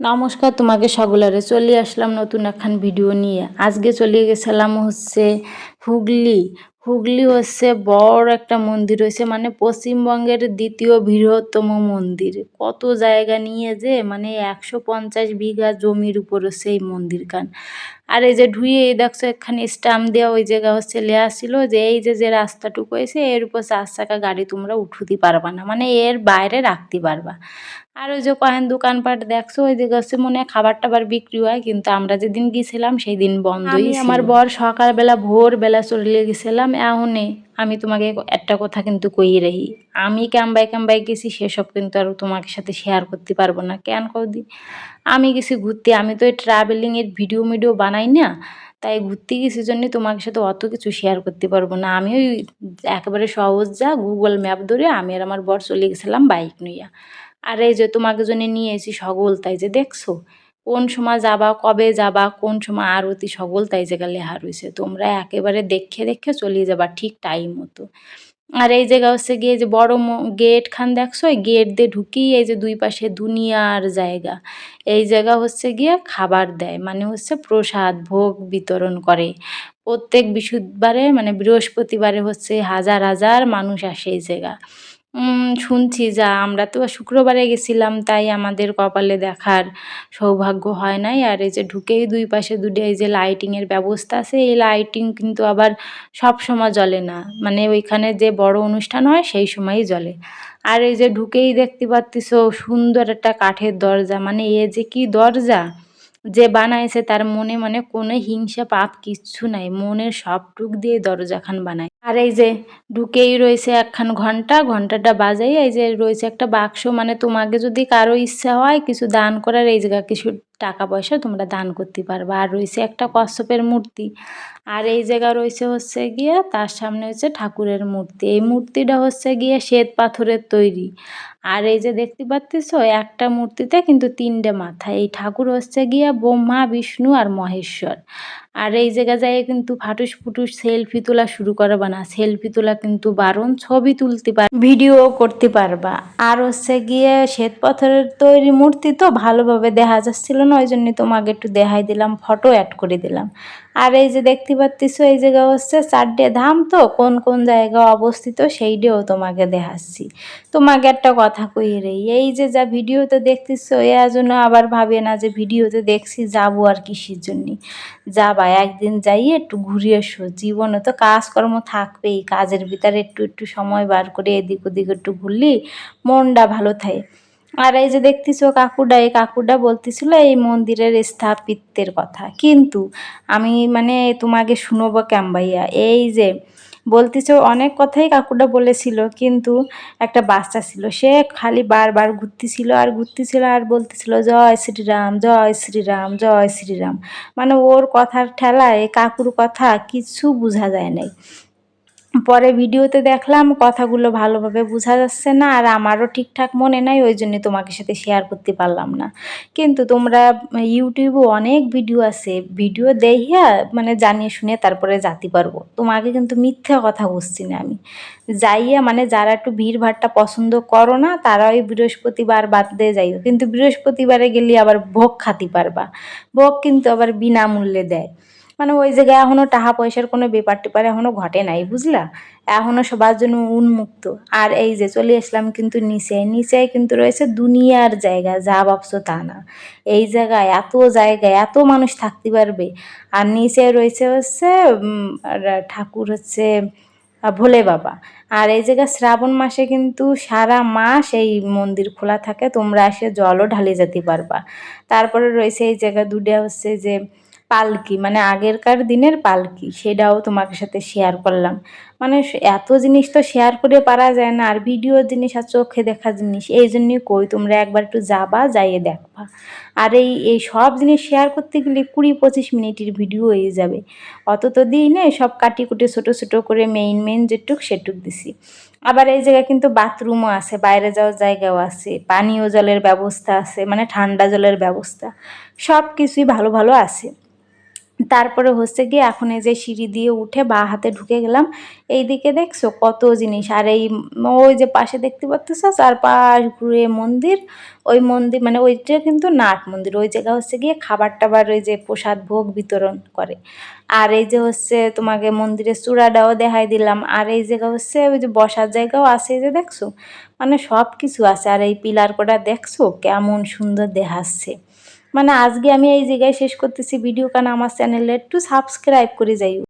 নমস্কার, তোমাকে সকলারে চলে আসলাম নতুন একখান ভিডিও নিয়ে। আজকে চলে গেছিলাম হচ্ছে হুগলি। হুগলি হচ্ছে বড় একটা মন্দির হয়েছে মানে পশ্চিমবঙ্গের দ্বিতীয় বৃহত্তম মন্দির। কত জায়গা নিয়ে যে মানে একশো পঞ্চাশ বিঘা জমির উপর হচ্ছে এই মন্দিরখান। আর এই যে ধুয়ে এই দেখছ এখানে স্টাম্প দেওয়া ওই জায়গা হচ্ছে লেয়া ছিল যে এই যে যে রাস্তাটুকু হয়েছে এর উপর চার চাকা গাড়ি তোমরা উঠুতে পারবা না মানে এর বাইরে রাখতে পারবা। আর ওই যে কহেন দোকানপাট দেখছ ওই জায়গা হচ্ছে মনে হয় খাবার টাবার বিক্রি হয় কিন্তু আমরা যেদিন গিয়েছিলাম সেই দিন বন্ধ আমার বর সকালবেলা ভোরবেলা চলে গেছিলাম এখনে আমি তোমাকে একটা কথা কিন্তু কই রহি আমি ক্যাম্বাই ক্যাম্বাই গেছি, সেসব কিন্তু আর তোমার সাথে শেয়ার করতে পারব না। কেন কদি আমি গেছি ঘুরতে। আমি তো এই ট্রাভেলিংয়ের ভিডিও মিডিও বানাই না, তাই ঘুরতে গেছি জন্য তোমার সাথে অত কিছু শেয়ার করতে পারব না। আমি ওই একেবারে সহজ যা গুগল ম্যাপ ধরে আমি আর আমার বর চলে গেছিলাম বাইক নিয়ে। আর এই যে তোমাকে জন্য নিয়ে এসি সকল তাই যে দেখছ? কোন সময় যাবা, কবে যাবা, কোন সময় আরতি সকল তাই জায়গা লেহা রয়েছে। তোমরা একেবারে দেখে দেখে চলে যাবা ঠিক টাইম মতো। আর এই জায়গা হচ্ছে গিয়ে যে বড় গেট খান দেখছ? এই গেট দিয়ে ঢুকি এই যে দুই পাশে দুনিয়ার জায়গা। এই জায়গা হচ্ছে গিয়ে খাবার দেয় মানে হচ্ছে প্রসাদ, ভোগ বিতরণ করে। প্রত্যেক বিশুদ্ধবারে মানে বৃহস্পতিবারে হচ্ছে হাজার হাজার মানুষ আসে এই জায়গা। শুনছি যা, আমরা তো শুক্রবারে গেছিলাম, তাই আমাদের কপালে দেখার সৌভাগ্য হয় নাই। আর এই যে ঢুকেই দুই পাশে দুটো, এই যে লাইটিংয়ের ব্যবস্থা আছে, এই লাইটিং কিন্তু আবার সব সময় জ্বলে না। মানে ওইখানে যে বড় অনুষ্ঠান হয়, সেই সময়ই জ্বলে। আর এই যে ঢুকেই দেখতে পাচ্ছিস সুন্দর একটা কাঠের দরজা। মানে এ যে কি দরজা যে বানাইছে, তার মনে মানে কোনো হিংসা, পাপ কিচ্ছু নাই। মনের সবটুক দিয়ে দরজাখান বানায় আর এই যে ঢুকেই রয়েছে একখান ঘণ্টা, ঘন্টাটা বাজাই, এই যে রয়েছে একটা বাক্স মানে তোমাকে যদি কারও ইচ্ছা হয় কিছু দান করার, এই জায়গা কিছু টাকা পয়সা তোমরা দান করতে পারবে। আর রয়েছে একটা কশ্যপের মূর্তি, আর এই জায়গা রয়েছে হচ্ছে গিয়ে, তার সামনে হচ্ছে ঠাকুরের মূর্তি। এই মূর্তিটা হচ্ছে গিয়ে শ্বেত পাথরের তৈরি। আর এই যে দেখতে পাচ্ছিস একটা মূর্তিতে কিন্তু তিনটে মাথা। এই ঠাকুর হচ্ছে গিয়ে ব্রহ্মা, বিষ্ণু আর মহেশ্বর। আর এই জায়গা যায় কিন্তু ফাটুস ফুটুস সেলফি তোলা শুরু করবা না। সেলফি তোলা কিন্তু বারণ, ছবি তুলতে পার ভিডিও করতে পারবা। আর হচ্ছে গিয়ে শ্বেত পাথরের তৈরি মূর্তি তো ভালোভাবে দেখা যাচ্ছিল না ওই জন্য তোমাকে একটু দেখাই দিলাম ফটো অ্যাড করে দিলাম। আর এই যে দেখতে পাচ্ছিস এই জায়গা হচ্ছে চারটে ধাম তো, কোন কোন জায়গা অবস্থিত সেইটাও তোমাকে দেখাচ্ছি। তোমাকে একটা কথা কই রে, এই যে যা ভিডিওতে দেখতেছ, এর জন্য আবার ভাবে না যে ভিডিওতে দেখছি যাব আর কিসের জন্যে। যাবা একদিন যাইয়ে একটু ঘুরে এসো, জীবনে তো কাজকর্ম থাকবেই, কাজের ভিতরে একটু একটু সময় বার করে এদিক ওদিক একটু ঘুরলি, মনটা ভালো থাকে। আর এই যে দেখতেছ কাকুডা, এই কাকুডা বলতেছিল এই মন্দিরের স্থাপিত্যের কথা। কিন্তু আমি মানে তোমাকে শুনব ক্যাম্বাইয়া এই যে বলতেছ অনেক কথাই কাকুটা বলেছিল, কিন্তু একটা বাচ্চা ছিল, সে খালি বারবার ঘুরতেছিল আর ঘুরতেছিল আর বলতেছিল, জয় শ্রীরাম জয় শ্রীরাম জয় শ্রীরাম। মানে ওর কথার ঠেলায় কাকুর কথা কিছু বোঝা যায় নাই। পরে ভিডিওতে দেখলাম কথাগুলো ভালোভাবে বোঝা যাচ্ছে না আর আমারও ঠিকঠাক মনে নাই, ওই জন্য তোমাকে সাথে শেয়ার করতে পারলাম না। কিন্তু তোমরা ইউটিউবে অনেক ভিডিও আছে, ভিডিও দেখিয়া মানে জানিয়ে শুনে তারপরে যাতে পারব। তোমাকে কিন্তু মিথ্যা কথা বুঝছি না আমি। যাইয়া মানে যারা একটু ভিড় ভাড়টা পছন্দ করো না, তারা ওই বৃহস্পতিবার বাদ দিয়ে যাইও। কিন্তু বৃহস্পতিবারে গেলে আবার ভোগ খাতে পারবা। ভোগ কিন্তু আবার বিনামূল্যে দেয়। মানে ওই জায়গায় এখনও টাকা পয়সার কোনো ব্যাপার টেপার এখনও ঘটে নাই, বুঝলা? এখনও সবার জন্য উন্মুক্ত। আর এই যে চলে আসলাম কিন্তু নিচে নিচে কিন্তু রয়েছে দুনিয়ার জায়গা, যা ভাবছ তা না। এই জায়গায় এত জায়গায় এত মানুষ থাকতে পারবে। আর নিচে রয়েছে হচ্ছে ঠাকুর হচ্ছে ভোলে বাবা। আর এই জায়গায় শ্রাবণ মাসে কিন্তু সারা মাস এই মন্দির খোলা থাকে, তোমরা এসে জলও ঢালে যেতে পারবা। তারপরে রয়েছে এই জায়গা দুটা হচ্ছে যে পালকি মানে আগেরকার দিনের পালকি, সেটাও তোমাকে সাথে শেয়ার করলাম। মানে এত জিনিস তো শেয়ার করে পারা যায় না, আর ভিডিও জিনিস আর চোখে দেখা জিনিস, এই জন্যই কই তোমরা একবার একটু যাবা, যাইয়ে দেখবা। আর এই এই সব জিনিস শেয়ার করতে গেলে কুড়ি পঁচিশ মিনিটের ভিডিও হয়ে যাবে। অত তো দিই না, সব কাটি কুটে ছোটো ছোটো করে মেইন মেইন যেটুক সেটুক দিছি। আবার এই জায়গায় কিন্তু বাথরুমও আছে, বাইরে যাওয়ার জায়গাও আছে, পানীয় জলের ব্যবস্থা আছে মানে ঠান্ডা জলের ব্যবস্থা সব কিছুই ভালো ভালো আছে। তারপরে হচ্ছে গিয়ে এখন এই যে সিঁড়ি দিয়ে উঠে বা হাতে ঢুকে গেলাম এই দিকে দেখছ কত জিনিস। আর এই ওই যে পাশে দেখতে পাচ্ছ চারপাশ ঘুরে মন্দির, ওই মন্দির মানে ওইটা কিন্তু নাট মন্দির, ওই জায়গা হচ্ছে গিয়ে খাবার টাবার ওই যে প্রসাদ ভোগ বিতরণ করে। আর এই যে হচ্ছে তোমাকে মন্দিরের চূড়াটাও দেখাই দিলাম, আর এই জায়গা হচ্ছে ওই যে বসার জায়গাও আছে যে দেখছ মানে সব কিছু আছে। আর এই পিলার কটা দেখছ, কেমন সুন্দর দেখাচ্ছে। মানে আজকে আমি এই জায়গায় শেষ করতেছি ভিডিও, কারণ আমার চ্যানেলে একটু সাবস্ক্রাইব করে যাই